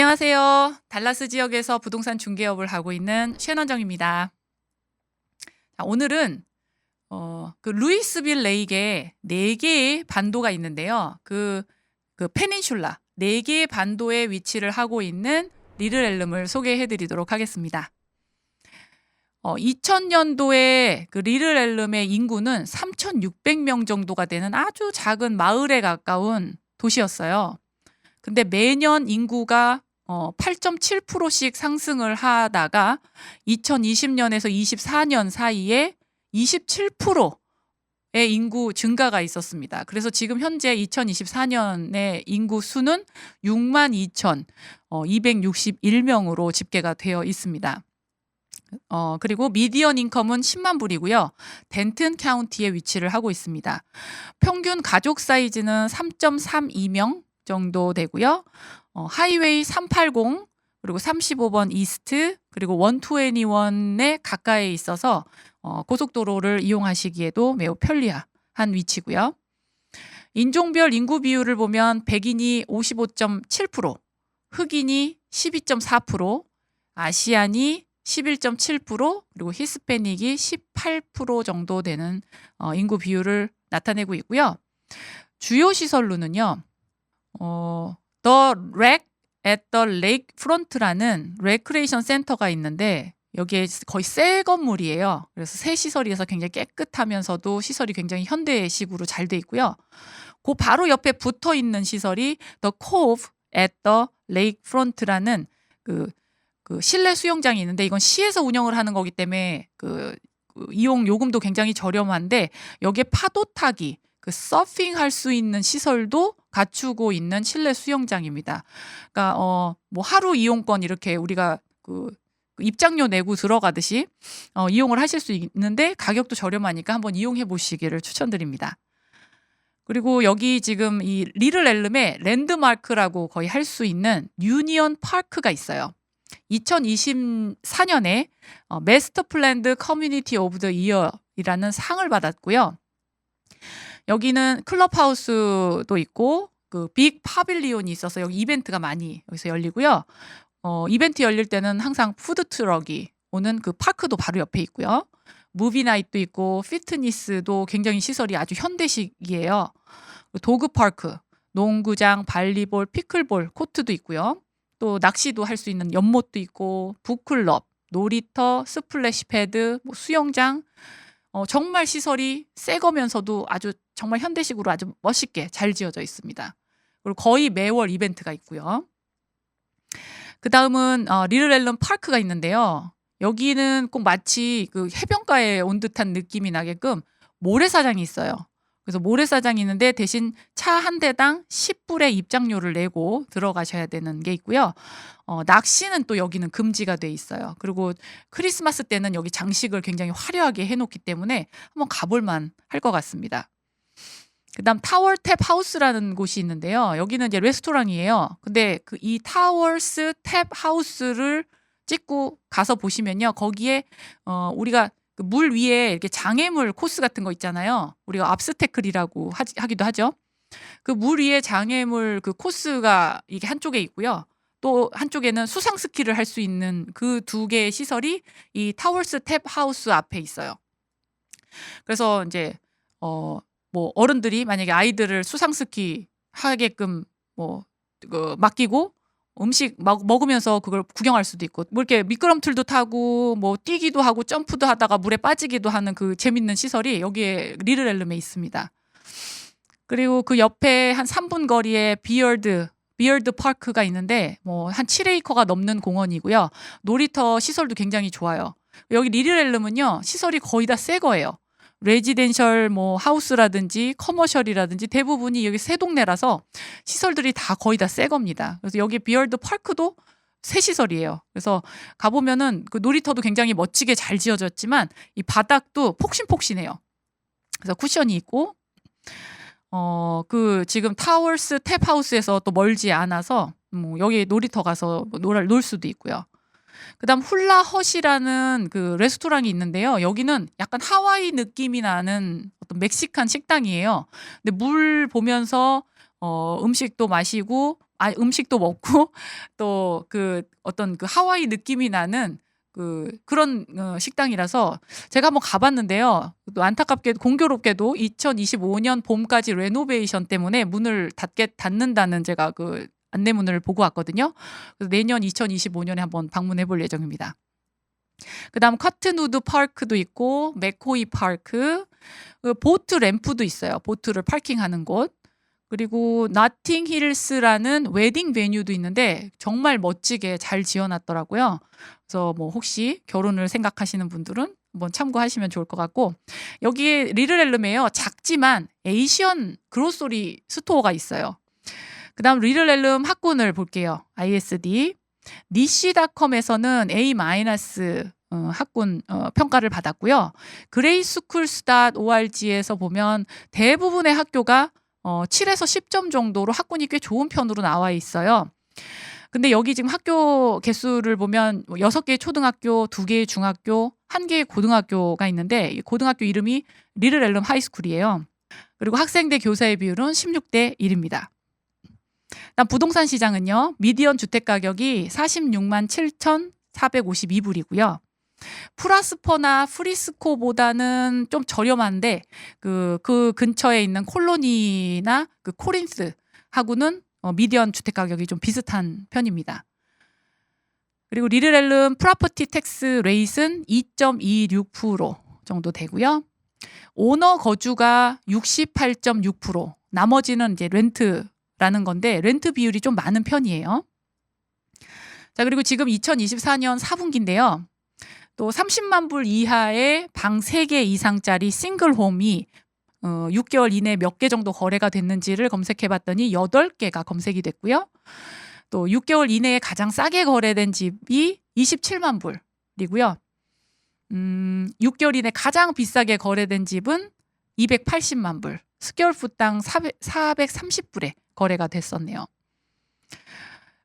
안녕하세요. 달라스 지역에서 부동산 중개업을 하고 있는 셰넌정입니다. 자, 오늘은 어, 그 루이스빌 레이게 네 개의 반도가 있는데요. 그, 그 페닌슐라 네 개의 반도에 위치를 하고 있는 리르엘름을 소개해 드리도록 하겠습니다. 어, 2000년도에 그 리르엘름의 인구는 3,600명 정도가 되는 아주 작은 마을에 가까운 도시였어요. 근데 매년 인구가 어, 8.7%씩 상승을 하다가 2020년에서 24년 사이에 27%의 인구 증가가 있었습니다. 그래서 지금 현재 2024년의 인구 수는 6만 2,261명으로 집계가 되어 있습니다. 어, 그리고 미디언 인컴은 10만 불이고요. 덴튼 카운티에 위치를 하고 있습니다. 평균 가족 사이즈는 3.32명 정도 되고요. 어, 하이웨이 380 그리고 35번 이스트 그리고 121에 가까이 있어서 어, 고속도로를 이용하시기에도 매우 편리한 위치고요. 인종별 인구 비율을 보면 백인이 55.7%, 흑인이 12.4%, 아시안이 11.7% 그리고 히스패닉이 18% 정도 되는 어, 인구 비율을 나타내고 있고요. 주요 시설로는요. 어, the Lake Front라는 레크레이션 센터가 있는데 여기에 거의 새 건물이에요. 그래서 새 시설이어서 굉장히 깨끗하면서도 시설이 굉장히 현대식으로 잘 돼 있고요. 그 바로 옆에 붙어 있는 시설이 Cove at the Lake Front라는 그, 그 실내 수영장이 있는데 이건 시에서 운영을 하는 거기 때문에 그, 그 이용 요금도 굉장히 저렴한데 여기에 파도 타기, 그 서핑 할 수 있는 시설도 갖추고 있는 실내 수영장입니다. 그러니까 어 뭐 하루 이용권 이렇게 우리가 그 입장료 내고 들어가듯이 어, 이용을 하실 수 있는데 가격도 저렴하니까 한번 이용해 보시기를 추천드립니다. 그리고 여기 지금 이 리를 엘름의 랜드마크라고 거의 할 수 있는 유니언 파크가 있어요. 2024년에 어, 메스터 플랜드 커뮤니티 오브 더 이어이라는 상을 받았고요. 여기는 클럽하우스도 있고 그 빅 파빌리온이 있어서 여기 이벤트가 많이 여기서 열리고요. 어, 이벤트 열릴 때는 항상 푸드 트럭이 오는 그 파크도 바로 옆에 있고요. 무비 나잇도 있고 피트니스도 굉장히 시설이 아주 현대식이에요. 도그 파크, 농구장, 발리볼, 피클볼 코트도 있고요. 또 낚시도 할 수 있는 연못도 있고 북클럽, 놀이터, 스플래시 패드, 뭐 수영장 어, 정말 시설이 새 거면서도 아주 정말 현대식으로 아주 멋있게 잘 지어져 있습니다. 그리고 거의 매월 이벤트가 있고요. 그 다음은 어, 리르렐런 파크가 있는데요. 여기는 꼭 마치 그 해변가에 온 듯한 느낌이 나게끔 모래사장이 있어요. 그래서 모래사장이 있는데 대신 차 한 대당 10불의 입장료를 내고 들어가셔야 되는 게 있고요. 어, 낚시는 또 여기는 금지가 돼 있어요. 그리고 크리스마스 때는 여기 장식을 굉장히 화려하게 해놓기 때문에 한번 가볼만 할 것 같습니다. 그다음 타월탭 하우스라는 곳이 있는데요. 여기는 이제 레스토랑이에요. 근데 그 이 타월스 탭 하우스를 찍고 가서 보시면요. 거기에 어 우리가 그 물 위에 이렇게 장애물 코스 같은 거 있잖아요. 우리가 압스테클이라고 하, 하기도 하죠. 그 물 위에 장애물 그 코스가 이게 한쪽에 있고요. 또 한쪽에는 수상 스키를 할 수 있는 그 두 개의 시설이 이 타월스 탭 하우스 앞에 있어요. 그래서 이제 어 뭐 어른들이 만약에 아이들을 수상 스키 하게끔 뭐 그 맡기고 음식 막 먹으면서 그걸 구경할 수도 있고 뭐 이렇게 미끄럼틀도 타고 뭐 뛰기도 하고 점프도 하다가 물에 빠지기도 하는 그 재밌는 시설이 여기에 리르렐름에 있습니다. 그리고 그 옆에 한 3분 거리에 비얼드 비얼드 파크가 있는데 뭐 한 7에이커가 넘는 공원이고요. 놀이터 시설도 굉장히 좋아요. 여기 리르렐름은요. 시설이 거의 다 새 거예요. 레지덴셜 뭐 하우스라든지 커머셜이라든지 대부분이 여기 새 동네라서 시설들이 다 거의 다 새 겁니다. 그래서 여기 비얼드 파크도 새 시설이에요. 그래서 가보면은 그 놀이터도 굉장히 멋지게 잘 지어졌지만 이 바닥도 폭신폭신해요. 그래서 쿠션이 있고 어 그 지금 타월스 탭하우스에서 또 멀지 않아서 뭐 여기 놀이터 가서 놀, 놀 수도 있고요. 그다음 훌라 헛이라는 그 레스토랑이 있는데요. 여기는 약간 하와이 느낌이 나는 어떤 멕시칸 식당이에요. 근데 물 보면서 어, 음식도 마시고 아 음식도 먹고 또 그 어떤 그 하와이 느낌이 나는 그 그런 어 식당이라서 제가 한번 가 봤는데요. 또 안타깝게도 공교롭게도 2025년 봄까지 레노베이션 때문에 문을 닫게 닫는다는 제가 그 안내문을 보고 왔거든요. 그래서 내년 2025년에 한번 방문해 볼 예정입니다. 그다음 커튼우드 파크도 있고 맥코이 파크, 그 보트 램프도 있어요. 보트를 파킹하는 곳. 그리고 나팅 힐스라는 웨딩 베뉴도 있는데 정말 멋지게 잘 지어 놨더라고요. 그래서 뭐 혹시 결혼을 생각하시는 분들은 한번 참고하시면 좋을 것 같고 여기에 리르렐름에요. 작지만 에이시언 그로소리 스토어가 있어요. 그 다음 리르렐름 학군을 볼게요. ISD. 니시닷컴에서는 A 어, 학군 어, 평가를 받았고요. 그레이스쿨스.org에서 보면 대부분의 학교가 어, 7에서 10점 정도로 학군이 꽤 좋은 편으로 나와 있어요. 근데 여기 지금 학교 개수를 보면 6개의 초등학교, 2개의 중학교, 1개의 고등학교가 있는데 이 고등학교 이름이 리르렐름 하이스쿨이에요. 그리고 학생대 교사의 비율은 16대 1입니다. 부동산 시장은요. 미디언 주택 가격이 46만 7,452불이고요. 프라스퍼나 프리스코보다는 좀 저렴한데 그, 그 근처에 있는 콜로니나 그 코린스 하고는 어, 미디언 주택 가격이 좀 비슷한 편입니다. 그리고 리르렐름 프라퍼티 텍스 레이트는 2.26% 정도 되고요. 오너 거주가 68.6%, 나머지는 이제 렌트 라는 건데 렌트 비율이 좀 많은 편이에요. 자, 그리고 지금 2024년 4분기인데요. 또 30만 불 이하의 방 3개 이상짜리 싱글 홈이 어, 6개월 이내 몇 개 정도 거래가 됐는지를 검색해 봤더니 8개가 검색이 됐고요. 또 6개월 이내에 가장 싸게 거래된 집이 27만 불이고요. 음, 6개월 이내 가장 비싸게 거래된 집은 280만 불, 스퀘어풋당 400, 430불에 거래가 됐었네요.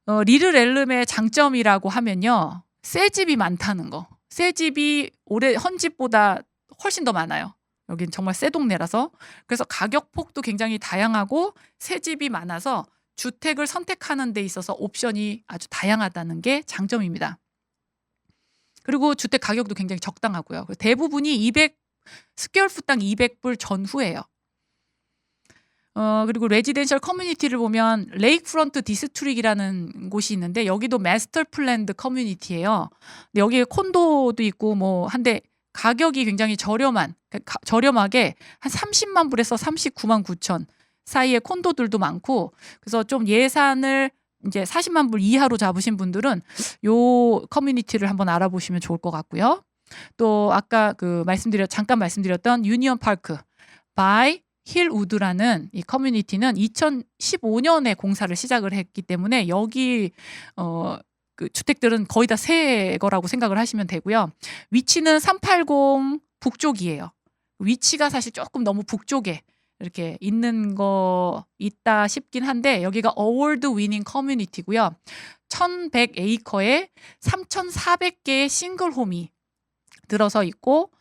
어, 리르렐름의 장점이라고 하면요. 새 집이 많다는 거. 새 집이 올해 헌 집보다 훨씬 더 많아요. 여긴 정말 새 동네라서. 그래서 가격 폭도 굉장히 다양하고 새 집이 많아서 주택을 선택하는 데 있어서 옵션이 아주 다양하다는 게 장점입니다. 그리고 주택 가격도 굉장히 적당하고요. 대부분이 200 스퀘어풋당 200불 전후예요. 어, 그리고 레지덴셜 커뮤니티를 보면 레이크프런트 디스트릭이라는 곳이 있는데 여기도 마스터 플랜드 커뮤니티예요. 근데 여기에 콘도도 있고 뭐 한데 가격이 굉장히 저렴한 그러니까 가, 저렴하게 한 30만 불에서 39만 9천 사이의 콘도들도 많고 그래서 좀 예산을 이제 40만 불 이하로 잡으신 분들은 요 커뮤니티를 한번 알아보시면 좋을 것 같고요. 또 아까 그 말씀드렸 잠깐 말씀드렸던 유니언 파크 바이 힐 우드라는 이 커뮤니티는 2015년에 공사를 시작을 했기 때문에 여기 어, 그 주택들은 거의 다 새 거라고 생각을 하시면 되고요. 위치는 380 북쪽이에요. 위치가 사실 조금 너무 북쪽에 이렇게 있는 거 있다 싶긴 한데 여기가 어워드 위닝 커뮤니티고요. 1100 에이커에 3400개의 싱글 홈이 들어서 있고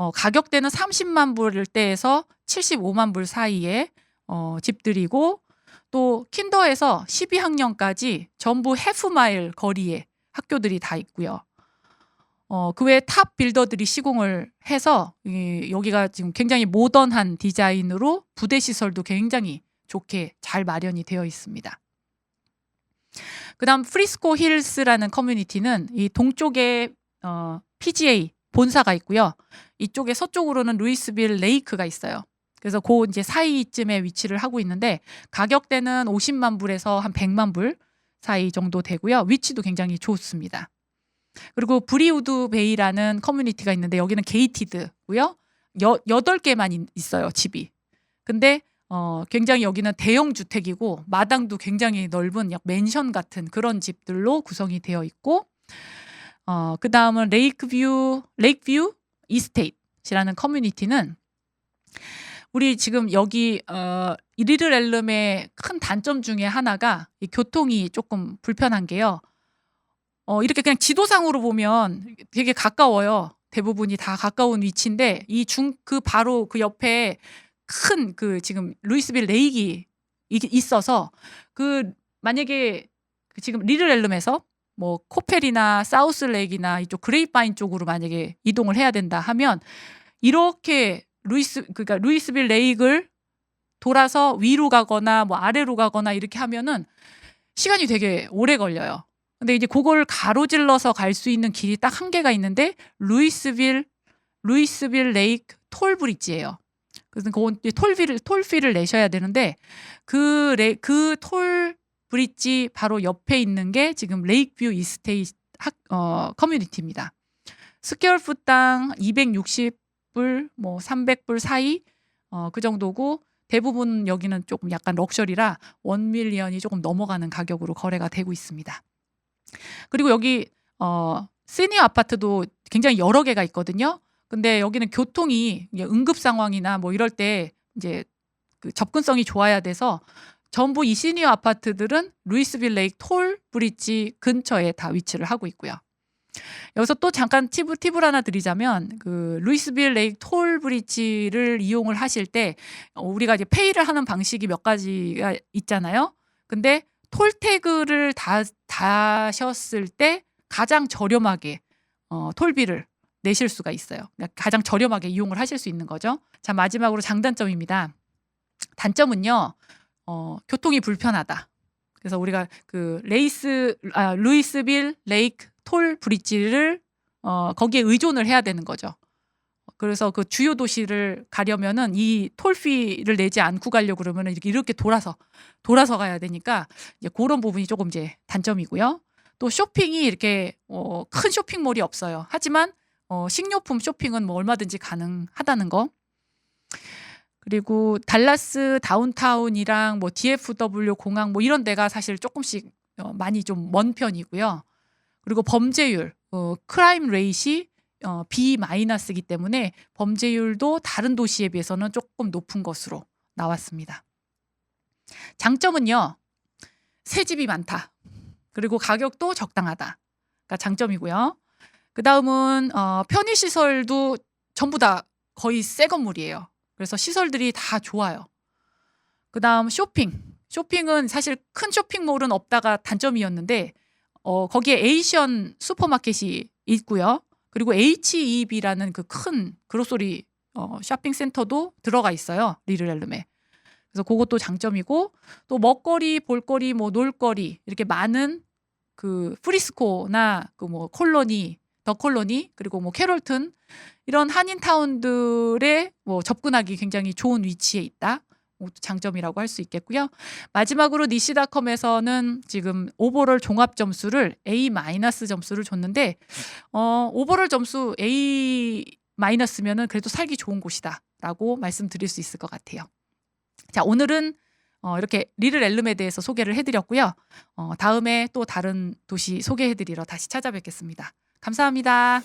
어, 가격대는 30만 불대에서 75만 불 사이에 어, 집들이고 또 킨더에서 12학년까지 전부 해프마일 거리에 학교들이 다 있고요. 어, 그 외에 탑 빌더들이 시공을 해서 이, 여기가 지금 굉장히 모던한 디자인으로 부대 시설도 굉장히 좋게 잘 마련이 되어 있습니다. 그다음 프리스코 힐스라는 커뮤니티는 이 동쪽에 어, PGA 본사가 있고요. 이쪽에 서쪽으로는 루이스빌 레이크가 있어요. 그래서 그 이제 사이쯤에 위치를 하고 있는데 가격대는 50만 불에서 한 100만 불 사이 정도 되고요. 위치도 굉장히 좋습니다. 그리고 브리우드 베이라는 커뮤니티가 있는데 여기는 게이티드고요. 여, 8개만 있어요, 집이. 근데 어, 굉장히 여기는 대형 주택이고 마당도 굉장히 넓은 약 맨션 같은 그런 집들로 구성이 되어 있고 어, 그다음은 레이크뷰 레이크뷰 이스테이트라는 커뮤니티는 우리 지금 여기 어 리르렐름의 큰 단점 중에 하나가 이 교통이 조금 불편한 게요. 어 이렇게 그냥 지도상으로 보면 되게 가까워요. 대부분이 다 가까운 위치인데 이 중 그 바로 그 옆에 큰 그 지금 루이스빌 레이기 있어서 그 만약에 그 지금 리르렐름에서 뭐 코펠이나 사우스렉이나 이쪽 그레이파인 쪽으로 만약에 이동을 해야 된다 하면 이렇게 루이스 그러니까 루이스빌 레이크를 돌아서 위로 가거나 뭐 아래로 가거나 이렇게 하면은 시간이 되게 오래 걸려요. 근데 이제 그걸 가로질러서 갈 수 있는 길이 딱 한 개가 있는데 루이스빌 루이스빌 레이크 톨 브릿지예요. 그래서 그건 톨비를 톨피를 내셔야 되는데 그 그 톨 브릿지 바로 옆에 있는 게 지금 레이크뷰 이스테이 학, 어, 커뮤니티입니다. 스퀘어풋당 260불, 뭐 300불 사이 어, 그 정도고 대부분 여기는 조금 약간 럭셔리라 원 밀리언이 조금 넘어가는 가격으로 거래가 되고 있습니다. 그리고 여기 어, 시니어 아파트도 굉장히 여러 개가 있거든요. 근데 여기는 교통이 응급 상황이나 뭐 이럴 때 이제 그 접근성이 좋아야 돼서 전부 이 시니어 아파트들은 루이스빌 레이크 톨 브릿지 근처에 다 위치를 하고 있고요. 여기서 또 잠깐 팁을, 팁을 하나 드리자면 그 루이스빌 레이크 톨 브릿지를 이용을 하실 때 어, 우리가 이제 페이를 하는 방식이 몇 가지가 있잖아요. 근데 톨 태그를 다 다셨을 때 가장 저렴하게 어, 톨비를 내실 수가 있어요. 그러니까 가장 저렴하게 이용을 하실 수 있는 거죠. 자 마지막으로 장단점입니다. 단점은요. 어, 교통이 불편하다. 그래서 우리가 그 레이스 아, 루이스빌 레이크 톨 브릿지를 어, 거기에 의존을 해야 되는 거죠. 그래서 그 주요 도시를 가려면은 이 톨피를 내지 않고 가려고 그러면은 이렇게 이렇게 돌아서 돌아서 가야 되니까 이제 그런 부분이 조금 이제 단점이고요. 또 쇼핑이 이렇게 어, 큰 쇼핑몰이 없어요. 하지만 어, 식료품 쇼핑은 뭐 얼마든지 가능하다는 거. 그리고 달라스 다운타운이랑 뭐 DFW 공항 뭐 이런 데가 사실 조금씩 어, 많이 좀 먼 편이고요. 그리고 범죄율, 어, 크라임 레이시 어, B 마이너스이기 때문에 범죄율도 다른 도시에 비해서는 조금 높은 것으로 나왔습니다. 장점은요. 새 집이 많다. 그리고 가격도 적당하다. 가 장점이고요. 그 다음은 어, 편의 시설도 전부 다 거의 새 건물이에요. 그래서 시설들이 다 좋아요. 그 다음 쇼핑. 쇼핑은 사실 큰 쇼핑몰은 없다가 단점이었는데 어, 거기에 에이션 슈퍼마켓이 있고요. 그리고 HEB라는 그 큰 그로소리 어, 쇼핑 센터도 들어가 있어요. 리르렐름에. 그래서 그것도 장점이고 또 먹거리, 볼거리, 뭐 놀거리 이렇게 많은 그 프리스코나 그 뭐 콜로니, 더 콜로니 그리고 뭐 캐롤튼 이런 한인 타운들에 뭐 접근하기 굉장히 좋은 위치에 있다. 모두 장점이라고 할 수 있겠고요. 마지막으로 니시닷컴에서는 지금 오버롤 종합 점수를 A 마이너스 점수를 줬는데 어, 오버롤 점수 A 마이너스면은 그래도 살기 좋은 곳이다라고 말씀드릴 수 있을 것 같아요. 자 오늘은 어, 이렇게 리를 엘름에 대해서 소개를 해드렸고요. 어, 다음에 또 다른 도시 소개해드리러 다시 찾아뵙겠습니다. 감사합니다.